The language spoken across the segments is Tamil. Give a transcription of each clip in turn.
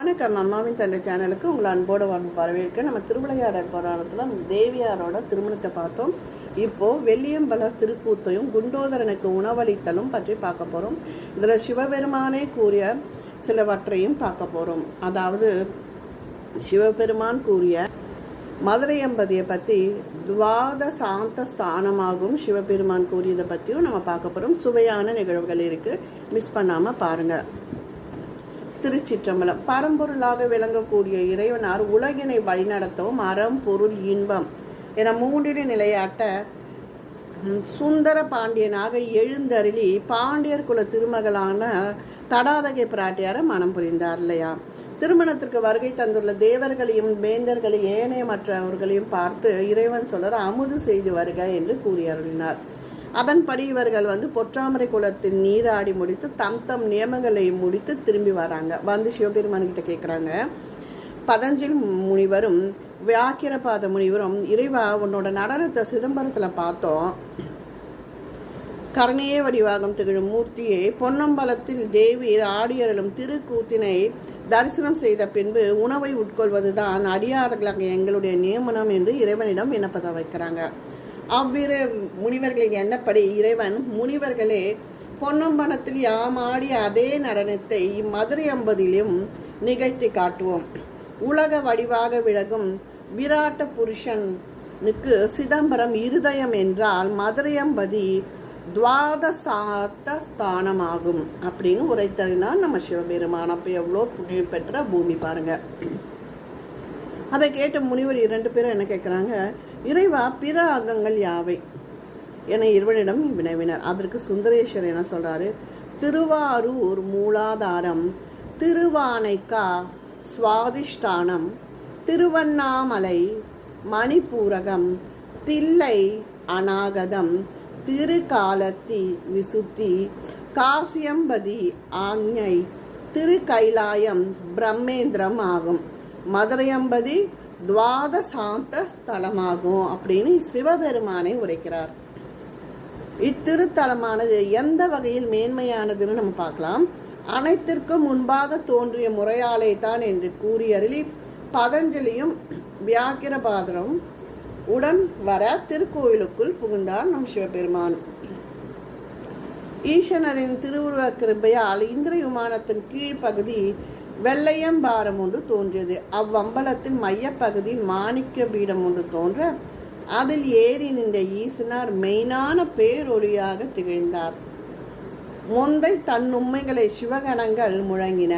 வணக்கம். அம்மாவின் தந்தை சேனலுக்கு உங்களை அன்போடு வந்து வரவேற்க நம்ம திருவிளையாடல் புராணத்தில் தேவியாரோட திருமணத்தை பார்த்தோம். இப்போது வெள்ளியம்பல திருக்கூத்தையும் குண்டோதரனுக்கு உணவளித்தலும் பற்றி பார்க்க போகிறோம் இதில் சிவபெருமானே கூறிய சிலவற்றையும் பார்க்க போகிறோம் அதாவது சிவபெருமான் கூறிய மதுரையம்பதியை பற்றி துவாத சாந்த ஸ்தானமாகும் சிவபெருமான் கூறியதை பற்றியும் நம்ம பார்க்க போகிறோம் சுவையான நிகழ்வுகள் இருக்குது மிஸ் பண்ணாமல் பாருங்கள் திருச்சிற்றம்பலம். பரம்பொருளாக விளங்கக்கூடிய இறைவனார் உலகினை வழிநடத்தவும் அறம் பொருள் இன்பம் என மூன்றின நிலையாட்ட சுந்தர பாண்டியனாக எழுந்தருளி பாண்டியர் குல திருமகளான தடாதகை பிராட்டியாரை மனம் புரிந்தார் இல்லையா? திருமணத்திற்கு வருகை தந்துள்ள தேவர்களையும் வேந்தர்களையும் ஏனைய மற்றவர்களையும் பார்த்து இறைவன் சொல்ற அமுது செய்து வருக என்று கூறி அருளினார் அதன்படி இவர்கள் வந்து பொற்றாமரை குளத்தில் நீராடி முடித்து தம் தம் நியமங்களை முடித்து திரும்பி வராங்க. வந்து சிவபெருமான் கிட்ட கேட்குறாங்க பதஞ்சலி முனிவரும் வியாக்கிரபாத முனிவரும் இறைவா உன்னோட நடனத்தை சிதம்பரத்தில் பார்த்தோம். கருணையே வடிவாகம் திகழும் மூர்த்தியை பொன்னம்பலத்தில் தேவி ஆடியரலும் திருக்கூத்தினை தரிசனம் செய்த பின்பு உணவை உட்கொள்வதுதான் அடியார்களாக எங்களுடைய நியமனம் என்று இறைவனிடம் விண்ணப்பத்தை வைக்கிறாங்க. அவ்விரு முனிவர்களின் எண்ணப்படி இறைவன் முனிவர்களே பொன்னம்பலத்தில் யாம் ஆடிய அதே நடனத்தை மதுரை அம்பதிலும் நிகழ்த்தி காட்டுவோம். உலக வடிவாக விலகும் விராட்ட புருஷனுக்கு சிதம்பரம் இருதயம் என்றால் மதுரையம்பதி துவாதசாத்த ஸ்தானமாகும் அப்படின்னு உரைத்தறினால் நம்ம சிவபெருமான் அப்போ எவ்வளோ புண்ணியம் பெற்ற பூமி பாருங்க. அதை கேட்ட முனிவர் இரண்டு பேரும் என்ன கேட்குறாங்க இறைவா பிற அங்கங்கள் யாவை? என இருவனிடம் வினவினர். அதற்கு சுந்தரேஸ்வர் என்ன சொல்றாரு? திருவாரூர் மூலாதாரம் திருவானைக்கா சுவாதிஷ்டானம் திருவண்ணாமலை மணிப்பூரகம் தில்லை அநாகதம் திருக்காலத்தி விசுத்தி காசியம்பதி ஆஞ்ஞை திருக்கைலாயம் பிரம்மேந்திரம் ஆகும். மதுரையம்பதி துவாத சாந்த ஸ்தலமாகும் அப்படின்னு சிவபெருமானை உரைக்கிறார். இத்திருத்தலமானது எந்த வகையில் மேன்மையானதுன்னு நம்ம பார்க்கலாம். அனைத்திற்கும் முன்பாக தோன்றிய முறையாலே தான் என்று கூறியருளி பதஞ்சலியும் வியாக்கிரபாதரும் உடன் வர திருக்கோயிலுக்குள் புகுந்தார் நம் சிவபெருமான். ஈசனரின் திருவுருவ கிருபையால் இந்திர விமானத்தின் கீழ்ப்பகுதி வெள்ளையம்பாரம் ஒன்று தோன்றியது. அவ்வம்பலத்தின் மையப்பகுதியில் மாணிக்க பீடம் ஒன்று தோன்ற அதில் ஏறி நின்ற ஈசனார் மெய்னான பேரொழியாக திகழ்ந்தார். முந்தை தன் உண்மைகளை சிவகணங்கள் முழங்கின.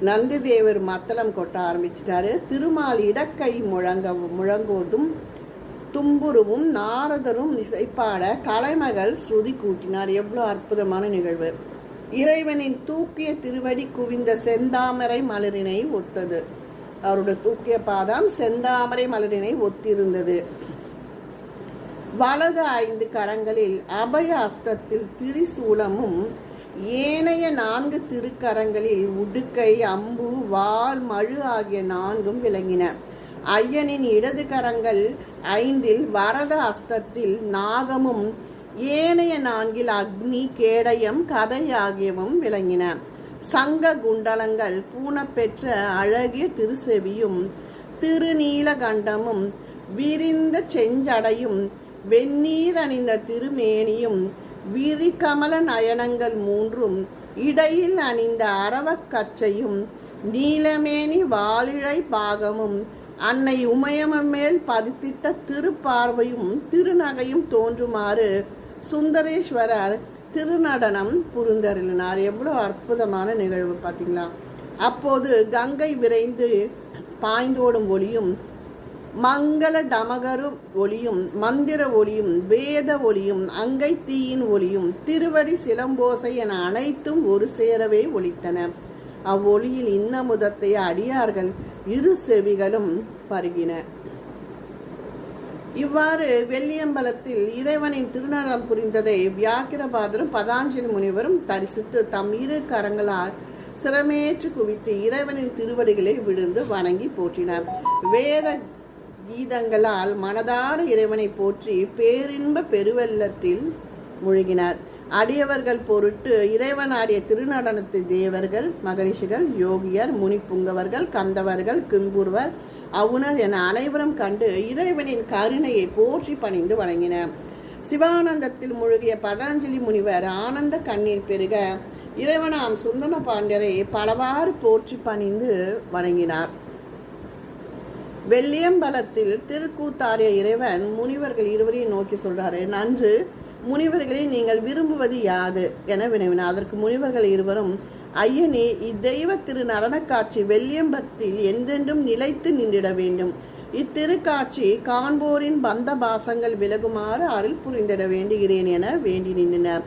நந்தி தேவர் மத்தளம் கொட்ட ஆரம்பிச்சிட்டாரு. திருமால் இடக்கை முழங்க முழங்குவதும் தும்புருவும் நாரதரும் இசைப்பாட கலைமகள் ஸ்ருதி கூட்டினார். எவ்வளோ அற்புதமான நிகழ்வு. இறைவனின் தூக்கிய திருவடி குவிந்த செந்தாமரை மலரினை ஒத்தது. அவருடைய தூக்கிய பாதம் செந்தாமரை மலரினை ஒத்திருந்தது. வலது ஐந்து கரங்களில் அபய அஸ்தத்தில் திரிசூலமும் ஏனைய நான்கு திருக்கரங்களில் உடுக்கை அம்பு வாள் மழு ஆகிய நான்கும் விளங்கின. ஐயனின் இடது கரங்கள் ஐந்தில் வரத அஸ்தத்தில் நாகமும் ஏனைய நான்கில் அக்னி கேடயம் கதை ஆகியவும் விளங்கின. சங்க குண்டலங்கள் பூணப்பெற்ற அழகிய திருசெவியும் திருநீலகண்டமும் விரிந்த செஞ்சடையும் வெந்நீர் அணிந்த திருமேனியும் விரிகமல நயனங்கள் மூன்றும் இடையில் அணிந்த அரவக்கச்சையும் நீலமேனி வாலிழை பாகமும் அன்னை உமையம்மன் மேல் பதித்திட்ட திருப்பார்வையும் திருநகையும் தோன்றுமாறு சுந்தரேஸ்வரர் திருநடனம் புரிந்தருளினார். எவ்வளோ அற்புதமான நிகழ்வு பார்த்தீங்களா? அப்போது கங்கை விரைந்து பாய்ந்தோடும் ஒளியும் மங்கள டமகரு ஒளியும் மந்திர ஒளியும் வேத ஒளியும் அங்கை தீயின் ஒளியும் திருவடி சிலம்போசை என அனைத்தும் ஒரு சேரவே ஒலித்தன. அவ்வொளியில் இன்னமுதத்தை அடியார்கள் இரு செவிகளும் பருகின. இவ்வாறு வெள்ளியம்பலத்தில் இறைவனின் திருநடம் புரிந்ததை வியாக்கிரபாதரும் பதாஞ்சலி முனிவரும் தரிசித்து தம் இரு கரங்களால் சிரமேற்று குவித்து இறைவனின் திருவடிகளை விழுந்து வணங்கி போற்றினார். வேத கீதங்களால் மனதார இறைவனை போற்றி பேரின்ப பெருவெள்ளத்தில் முழுகினார். அடியவர்கள் பொருட்டு இறைவன் ஆடிய திருநடனத்தை தேவர்கள் மகரிஷிகள் யோகியர் முனிப்புங்கவர்கள் கந்தவர்கள் கிம்புருவர் அவுணர் என அனைவரும் கண்டு இறைவனின் கருணையை போற்றி பணிந்து வணங்கின சிவானந்தத்தில் மூழ்கிய பதாஞ்சலி முனிவர் ஆனந்த கண்ணீர் பெருக இறைவனாம் சுந்தர பாண்டியரை பலவாறு போற்றி பணிந்து வணங்கினார். வெள்ளியம்பலத்தில் திருக்கூத்தாடிய இறைவன் முனிவர்கள் இருவரையும் நோக்கி சொல்றாரு நன்று முனிவர்களை நீங்கள் விரும்புவது யாது? என வினவினார். அதற்கு முனிவர்கள் இருவரும் ஐயனே இத்தெய்வ திரு நடனக்காட்சி என்றென்றும் நிலைத்து நின்றிட வேண்டும். இத்திருக்காட்சி காண்போரின் பந்த பாசங்கள் விலகுமாறு அருள் புரிந்திட வேண்டுகிறேன் என வேண்டி நின்றனர்.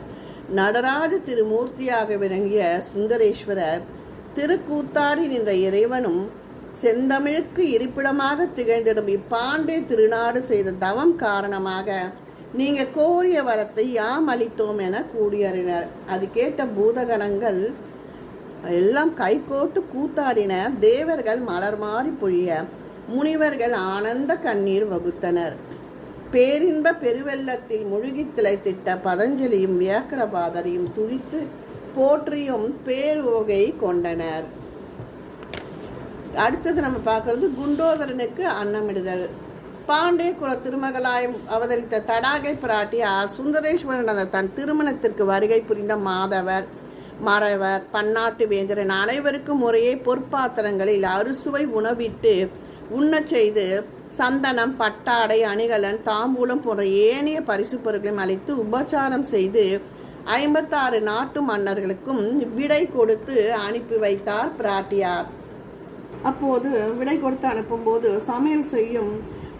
நடராஜ திருமூர்த்தியாக விளங்கிய சுந்தரேஸ்வரர் திருக்கூத்தாடி நின்ற இறைவனும் செந்தமிழுக்கு இருப்பிடமாக திகழ்ந்திடும் இப்பாண்டே திருநாடு செய்த தவம் காரணமாக நீங்க கோரிய வரத்தை யாம் அளித்தோம் என கூடியறினர் அது கேட்ட பூதகணங்கள் எல்லாம் கைகோட்டு கூத்தாடின தேவர்கள் மலர் மாறி பொழிய முனிவர்கள் ஆனந்த கண்ணீர் வகுத்தனர். பேரின்ப பெருவெள்ளத்தில் முழுகி திளைத்திட்ட பதஞ்சலியும் வியாக்கரபாதரையும் துதித்து போற்றியும் பேருவகை கொண்டனர். அடுத்தது நம்ம பார்க்கறது குண்டோதரனுக்கு அன்னமிடுதல். பாண்டே குல திருமகளாய் அவதரித்த தடாகை பிராட்டி சுந்தரேஸ்வரன் அந்த தன் திருமணத்திற்கு வருகை புரிந்த மாதவர். மறவர் பன்னாட்டு வேந்தரன் அனைவருக்கும் முறையே பொற்பாத்திரங்களில் அறுசுவை உணவிட்டு உண்ணச் செய்து சந்தனம் பட்டாடை அணிகலன் தாம்பூலம் போன்ற ஏனைய பரிசு பொருட்களையும் அளித்து உபச்சாரம் செய்து ஐம்பத்தாறு நாட்டு மன்னர்களுக்கும் விடை கொடுத்து அனுப்பி வைத்தார் பிராட்டியார். அப்போது விடை கொடுத்து அனுப்பும்போது சமையல் செய்யும்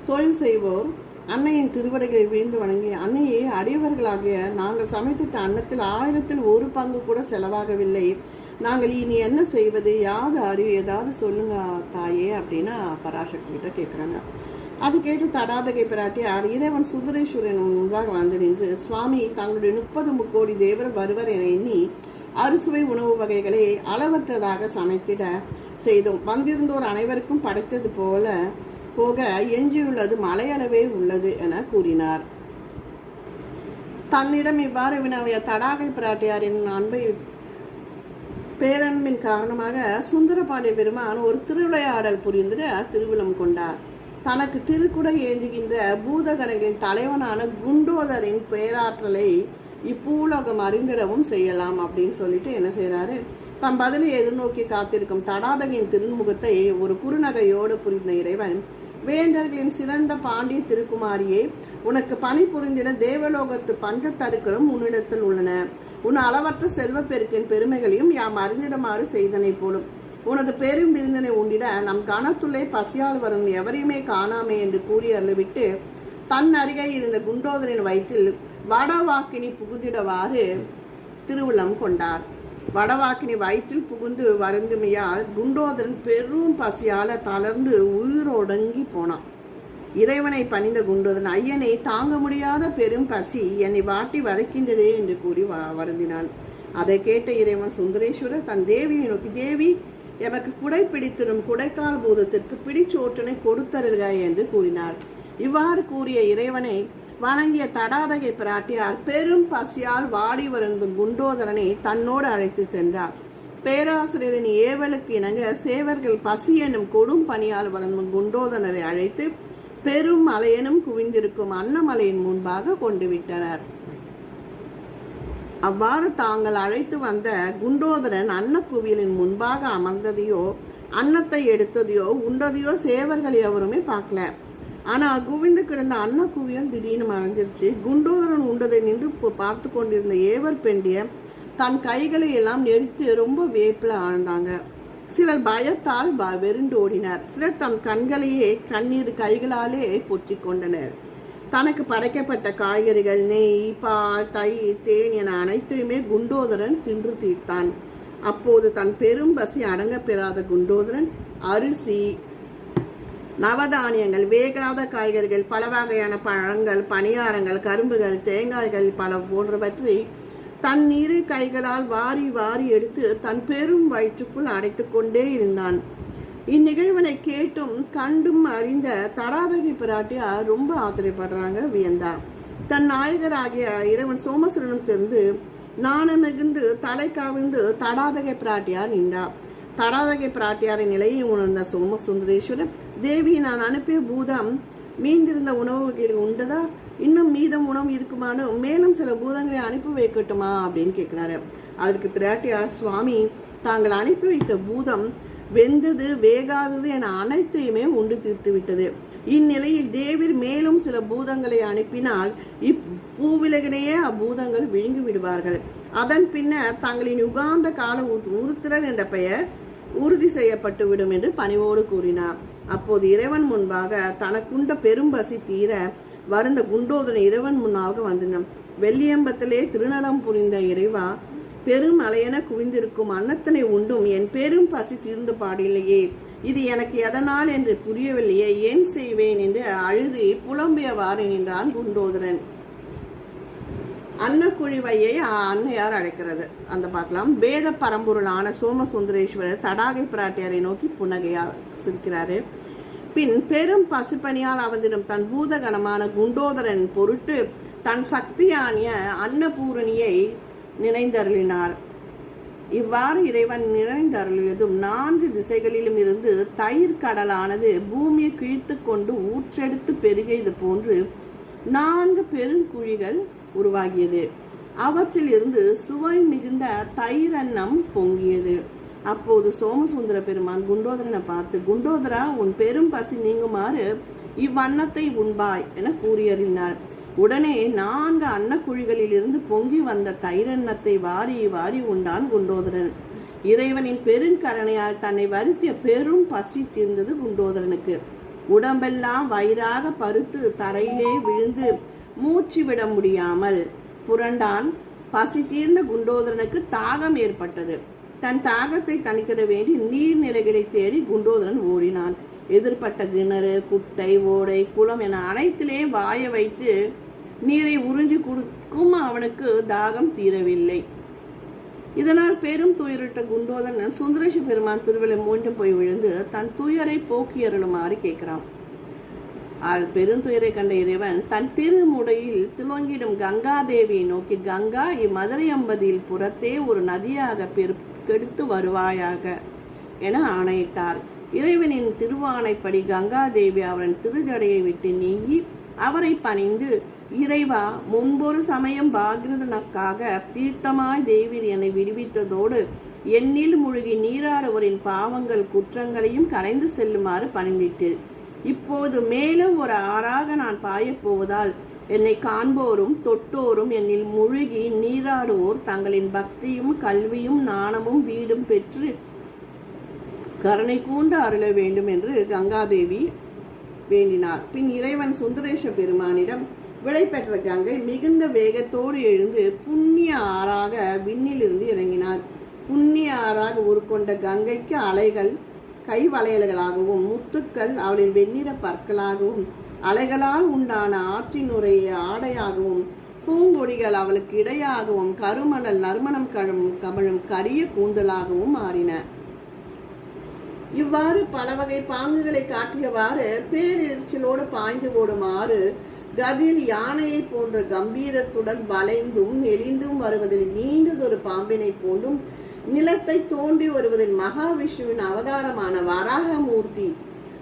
தொழில் செய்வோர் அன்னையின் திருவடைகளை விழுந்து வணங்கி அன்னையை அடியவர்களாகிய நாங்கள் சமைத்திட்ட அன்னத்தில் ஆயிரத்தில் ஒரு பங்கு கூட செலவாகவில்லை. நாங்கள் இனி என்ன செய்வது? யாது அறிவு? ஏதாவது சொல்லுங்க தாயே அப்படின்னு பராசக்தி கிட்ட கேட்குறாங்க அது கேட்டு தடாதகை பிராட்டியார் இறைவன் சுந்தரேஸ்வரன் முன்பாக வந்து நின்று சுவாமி தங்களுடைய முப்பது முக்கோடி தேவர் வருவர் என எண்ணி அறுசுவை உணவு வகைகளை அளவற்றதாக சமைத்திட செய்தோம். வந்திருந்தோர் அனைவருக்கும் படைத்தது போல போக எஞ்சியுள்ளது மலையளவே உள்ளது என கூறினார். தன்னிடம் இவ்வாறு வினவிய தடாகை பிராட்டியாரின் அன்பை பேரன்பின் காரணமாக சுந்தரபாண்டிய பெருமான் ஒரு திருவிளையாடல் புரிந்து திருவிழம் கொண்டார். தனக்கு திருக்குடை ஏந்துகின்ற பூதகணகின் தலைவனான குண்டோதரின் பேராற்றலை இப்பூலோகம் அறிந்திடவும் செய்யலாம் அப்படின்னு சொல்லிட்டு என்ன செய்கிறாரு தம் பதிலை எதிர்நோக்கி காத்திருக்கும் தடாபகின் திருமுகத்தை ஒரு குறுநகையோடு புரிந்த இறைவன் வேந்தர்களின் சிறந்த பாண்டிய திருக்குமாரியே உனக்கு பணி புரிந்திட தேவலோகத்து பஞ்ச தருக்களும் உன்னிடத்தில் உள்ளன. உன் அளவற்ற செல்வப்பெருக்கின் பெருமைகளையும் யாம் அறிந்திடுமாறு செய்தனை போலும். உனது பெரும் விருந்தினை உண்டிட நம் கணத்துள்ளே பசியால் வரும் எவரையுமே காணாமே என்று கூறி அருளிவிட்டு தன் அருகே இருந்த குண்டோதரின் வயிற்றில் வடவாக்கினி புகுந்திடவாறு திருவுளம் கொண்டார். வடவாக்கினி வயிற்றில் புகுந்து வருந்துமையால் குண்டோதரன் பெரும் பசியால தளர்ந்து உயிரோடங்கி போனான். இறைவனை பணிந்த குண்டோதரன் ஐயனை தாங்க முடியாத பெரும் பசி என்னை வாட்டி வதைக்கின்றதே என்று கூறி வ- வருந்தினான். அதை கேட்ட இறைவன் சுந்தரேஸ்வரர் தன் தேவியை நோக்கி தேவி எமக்கு குடை பிடித்திடும் குடைக்கால் பூதத்திற்கு பிடிச்சோற்றனை கொடுத்தருக என்று கூறினார் இவ்வாறு கூறிய இறைவனை வணங்கிய தடாதகை பிராட்டியார் பெரும் பசியால் வாடி வருந்தும் குண்டோதரனை தன்னோடு அழைத்து சென்றார். பேராசிரியரின் ஏவலுக்கு இணங்க சேவர்கள் பசி எனும் கொடும் பணியால் வருந்தும் குண்டோதரனை அழைத்து பெரும் மலையனும் குவிந்திருக்கும் அன்னமலையின் முன்பாக கொண்டு விட்டனர் அவ்வாறு தாங்கள் அழைத்து வந்த குண்டோதரன் அன்னக்குவியலின் முன்பாக அமர்ந்ததையோ அன்னத்தை எடுத்ததையோ உண்டதையோ சேவர்கள் எவருமே பார்க்கல. ஆனா குவிந்து கிடந்த அன்னக்குவியல் திடீர்னு மறைஞ்சிருச்சு. குண்டோதரன் உண்டதை நின்று பார்த்து கொண்டிருந்த ஏவர் பெண்டிய தன் கைகளை எல்லாம் நெரித்து ரொம்ப வேப்பில் ஆழ்ந்தாங்க. சிலர் பயத்தால் ப- ஓடினர். சிலர் தம் கண்களையே கண்ணீர் கைகளாலே பொற்றி கொண்டனர். தனக்கு படைக்கப்பட்ட காய்கறிகள் நெய் பால் தயிர் தேன் என அனைத்தையுமே குண்டோதரன் தின்று தீர்த்தான். அப்போது தன் பெரும் பசி அடங்கப் பெறாத குண்டோதரன் அரிசி நவதானியங்கள் வேகாத காய்கறிகள் பல வகையான பழங்கள் பணியாரங்கள் கரும்புகள் தேங்காய்கள் பல போன்றவற்றை தன் இரு கைகளால் வாரி வாரி எடுத்து தன் பெரும் வயிற்றுக்குள் அடைத்து கொண்டே இருந்தான். இந்நிகழ்வினை கேட்டும் கண்டும் அறிந்த தடாதகி பிராட்டியார் ரொம்ப ஆச்சரியப்படுறாங்க வியந்தா. தன் நாயகராகிய இறைவன் சோமசுரனும் சேர்ந்து நாண மிகுந்து தலை கவிழ்ந்து தடாதகை பிராட்டியார் நின்றார் தடாதகை பிராட்டியாரின் நிலையை உணர்ந்த சோம சுந்தரேஸ்வரர் தேவியை நான் அனுப்பிய பூதம் மீந்திருந்த உணவு வகையில் உண்டதா? இன்னும் மீதம் உணவு இருக்குமான்னு மேலும் சில பூதங்களை அனுப்பி வைக்கட்டுமா? அப்படின்னு கேட்கிறாரு. அதற்கு பிராட்டியார் சுவாமி தாங்கள் அனுப்பி வைத்த பூதம் வெந்தது வேகாதது என அனைத்தையுமே உண்டு தீர்த்து விட்டது. இந்நிலையில் தேவிர் மேலும் சில பூதங்களை அனுப்பினால் இப்பூவிலகனையே அப்பூதங்கள் விழுங்கி விடுவார்கள். அதன் பின்னர் தங்களின் யுகாந்த கால உ- உருத்திரன் என்ற பெயர் உறுதி செய்யப்பட்டு விடும் என்று பணிவோடு கூறினார். அப்போது இறைவன் முன்பாக தனக்குண்ட பெரும் பசி தீர வருந்த குண்டோதனை இறைவன் முன்னாக வந்தனம் வெள்ளியம்பத்திலே திருநடம் புரிந்த இறைவா பெரும் அலையென குவிந்திருக்கும் அன்னத்தனை உண்டும் என் பெரும் பசி தீர்ந்து பாடில்லையே. இது எனக்கு எதனால் என்று புரியவில்லையே. ஏன் செய்வேன் என்று அழுது புலம்பியவாறு நின்றான் குண்டோதரன். அன்னக்குழிவையை அன்னையார் அழைக்கிறது. அந்த பார்க்கலாம். வேத பரம்பொருளான சோமசுந்தரேஸ்வரர் தடாகை பிராட்டியாரை நோக்கி புன்னகையால் சிரிக்கிறாரு. பின் பெரும் பசுப்பணியால் அவந்திடும் தன் பூதகணமான குண்டோதரன் பொருட்டு தன் சக்தியானிய அன்னபூரணியை நினைந்தருளினார். இவ்வாறு இறைவன் நிறைந்தருளியதும் நான்கு திசைகளிலும் இருந்து தயிர் கடலானது பூமியை கிழித்து கொண்டு ஊற்றெடுத்து பெருகியது போன்று நான்கு பெருங்குழிகள் உருவாகியது. அவற்றில் இருந்து சுவை மிகுந்த தயிரன்னம் பொங்கியது. அப்போது சோமசுந்தர பெருமான் குண்டோதரனை பார்த்து குண்டோதரா உன் பெரும் பசி நீங்குமாறு இவ்வண்ணத்தை உண்பாய் என கூறியறினார் உடனே நான்கு அன்னக்குழிகளில் இருந்து பொங்கி வந்த தைரன்னத்தை வாரி வாரி உண்டான் குண்டோதரன். இறைவனின் பெருங்கரணையால் தன்னை வருத்திய பெரும் பசி தீர்ந்தது குண்டோதரனுக்கு. உடம்பெல்லாம் வயிறாக பருத்து தரையிலே விழுந்து மூச்சு விட முடியாமல் புரண்டான். பசி தீர்ந்த குண்டோதரனுக்கு தாகம் ஏற்பட்டது. தன் தாகத்தை தணிக்கிற வேண்டி நீர்நிலைகளை தேடி குண்டோதரன் ஓடினான். எதிர்ப்பட்ட கிணறு குட்டை ஓடை குளம் என அனைத்திலே வாய வைத்து நீரை உறிஞ்சி கொடுக்கும் அவனுக்கு தாகம் தீரவில்லை. இதனால் பெரும் துயரிட்ட குண்டோதரன் சுந்தரேஷ பெருமான் திருவிழை மூன்று போய் விழுந்து தன் துயரை போக்கியருளுமாறு கேட்கிறான். அது பெருந்துயரை கண்ட இறைவன் தன் திருமுடையில் துவங்கிடும் கங்காதேவியை நோக்கி கங்கா இம்மதுரை அம்பதியில் புறத்தே ஒரு நதியாக பெருக்கெடுத்து வருவாயாக என ஆணையிட்டார். இறைவனின் திருவானைப்படி கங்காதேவி அவரின் திருஜடையை விட்டு நீங்கி அவரை பணிந்து இறைவா முன்பொரு சமயம் பாகிருதனுக்காக தீர்த்தமாய் தேவீர் என்னை விடுவித்ததோடு எண்ணில் முழுகி நீராடுவரின் பாவங்கள் குற்றங்களையும் கலைந்து செல்லுமாறு பணிந்திட்டேன் இப்போது மேலும் ஒரு ஆறாக நான் பாயப் போவதால் என்னை காண்போரும் தொட்டோரும் என்னில் முழுகி நீராடுவோர் தங்களின் பக்தியும் கல்வியும் நாணமும் வீடும் பெற்று கருணை கூண்டு அருள வேண்டும் என்று கங்காதேவி வேண்டினார் பின் இறைவன் சுந்தரேஷ பெருமானிடம் விடை பெற்ற கங்கை மிகுந்த வேகத்தோடு எழுந்து புண்ணிய ஆறாக விண்ணிலிருந்து இறங்கினார் புண்ணிய ஆறாக உருக்கொண்ட கங்கைக்கு அலைகள் கை வளையல்களாகவும் முத்துக்கள் அவளின் வெண்ணிற பற்களாகவும் அலைகளால் உண்டான ஆற்றினுடைய ஆடையாகவும் பூங்கொடிகள் அவளுக்கு இடையாகவும் கருமணல் நறுமணம் கழும் கமழும் கரிய கூந்தலாகவும் மாறின. இவ்வாறு பல வகை பாங்குகளை காட்டியவாறு பேரெரிச்சலோடு பாய்ந்து ஓடுமாறு கதில் யானையை போன்ற கம்பீரத்துடன் வளைந்தும் நெளிந்தும் வருவதில் நீண்டதொரு பாம்பினை போன்றும் நிலத்தை தோண்டி வருவதில் மகாவிஷ்ணுவின் அவதாரமான வராகமூர்த்தி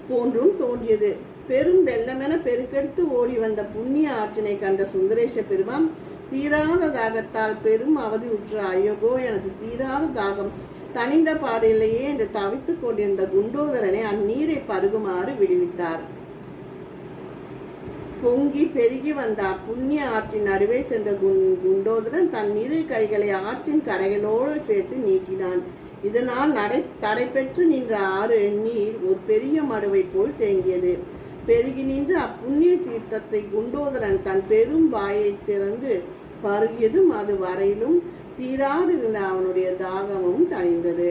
போன்றும் தோன்றியது. பெரும் வெள்ளமென பெருக்கெடுத்து ஓடி வந்த புண்ணிய ஆற்றினை கண்ட சுந்தரேஷ பெருமான் தீராத தாகத்தால் பெரும் அவதி உற்ற ஐயோகோ எனது தீராத தாகம் தனிந்த பாடில்லையே என்று தவித்துக் கொண்டிருந்த குண்டோதரனை அந்நீரை பருகுமாறு விடுவித்தார். பொங்கி பெருகி வந்த புண்ணிய ஆற்றின் நடுவே சென்ற குண்- குண்டோதரன் தன் இரு கைகளை ஆற்றின் கரைகளோடு சேர்த்து நீக்கினான் இதனால் நடை தடைபெற்று நின்ற ஆறு நீர் ஒரு பெரிய மடுவை போல் தேங்கியது. பெருகி நின்ற அப்புண்ணிய தீர்த்தத்தை குண்டோதரன் தன் பெரும் வாயை திறந்து பருகியதும் அது வரையிலும் தீராதிருந்த அவனுடைய தாகமும் தணிந்தது.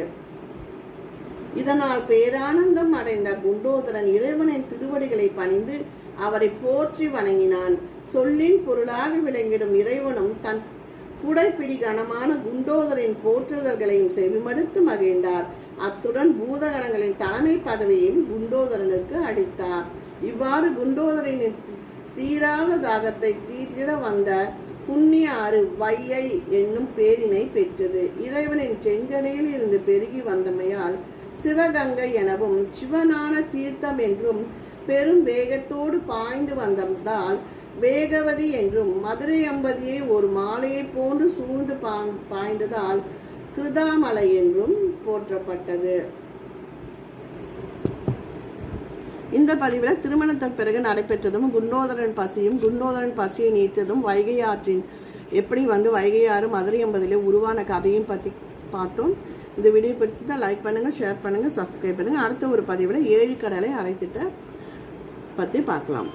இதனால் பேரானந்தம் அடைந்த குண்டோதரன் இறைவனின் திருவடிகளை பணிந்து அவரை போற்றி வணங்கினான். சொல்லின் பொருளாக விளங்கிடும் இறைவனும் தன் குடைப்பிடி கனமான குண்டோதரின் போற்றுதல்களையும் செவிமடுத்து மகிழ்ந்தார். அத்துடன் பூதகணங்களின் தலைமை பதவியையும் குண்டோதரனுக்கு அளித்தார். இவ்வாறு குண்டோதரின் தீராத தாகத்தை தீர்த்திட வந்த புண்ணிய ஆறு வையை என்னும் பேரினை பெற்றது. இறைவனின் செஞ்சடையில் இருந்து பெருகி வந்தமையால் சிவகங்கை எனவும் சிவனான தீர்த்தம் என்றும் பெரும் வேகத்தோடு பாய்ந்து வந்ததால் வேகவதி என்றும் மதுரை அம்பதியை ஒரு மாலையை போன்று சூழ்ந்து பாய்ந்ததால் கிருதாமலை என்றும் போற்றப்பட்டது. இந்த பதிவில் திருமணத்தின் பிறகு நடைபெற்றதும் குண்டோதரன் பசியும் குண்டோதரன் பசியை நீத்ததும் வைகை ஆற்றின் எப்படி வந்து வைகை ஆறு மதுரை என்பதிலே உருவான கதையும் பற்றி பார்த்தோம். இந்த வீடியோ தான் லைக் பண்ணுங்கள் ஷேர் பண்ணுங்கள் சப்ஸ்கிரைப் பண்ணுங்கள் அடுத்த ஒரு பதிவில் ஏழு கடலை அரைத்திட்ட பற்றி பார்க்கலாம்